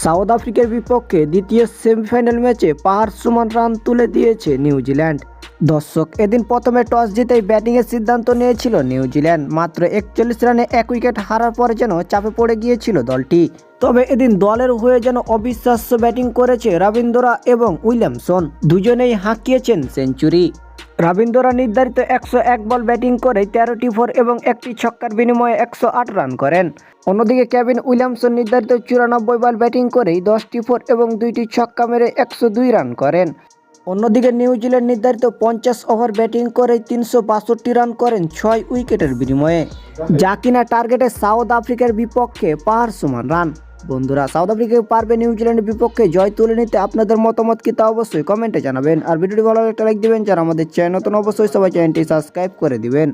South আফ্রিকার বিপক্ষে দ্বিতীয় সেমিফাইনাল ম্যাচে পাহাড় সমান রান তুলে দিয়েছে নিউজিল্যান্ড। দর্শক এদিন প্রথমে টস জিতেই ব্যাটিংয়ের সিদ্ধান্ত নিয়েছিল নিউজিল্যান্ড। মাত্র একচল্লিশ রানে এক উইকেট হারার পরে যেন চাপে পড়ে গিয়েছিল দলটি। তবে এদিন দলের হয়ে যেন অবিশ্বাস্য ব্যাটিং করেছে রবীন্দ্রা এবং উইলিয়ামসন। দুজনেই হাঁকিয়েছেন সেঞ্চুরি। রবীন্দ্রা নির্ধারিত একশো এক বল ব্যাটিং করে তেরোটি ফোর এবং একটি ছক্কার বিনিময়ে একশো আট রান করেন। অন্যদিকে ক্যাবিন উইলিয়ামসন নির্ধারিত চুরানব্বই বল ব্যাটিং করেই দশটি ফোর এবং দুইটি ছক্কা মেরে একশো দুই রান করেন। অন্যদিকে নিউজিল্যান্ড নির্ধারিত পঞ্চাশ ওভার ব্যাটিং করে তিনশো বাষট্টি রান করেন ছয় উইকেটের বিনিময়ে, যা কিনা টার্গেটে সাউথ আফ্রিকার বিপক্ষে পাহাড় সমান রান। বন্ধুরা, সাউথ আফ্রিকা পারবে নিউজিল্যান্ডের বিপক্ষে জয় তুলে নিতে আপনাদের মতামত কি তা অবশ্যই কমেন্টে জানাবেন। আর ভিডিওটি ভালো একটা লাইক দিবেন, যারা আমাদের চ্যানেল নতুন অবশ্যই সবাই চ্যানেলটি সাবস্ক্রাইব করে দিবেন।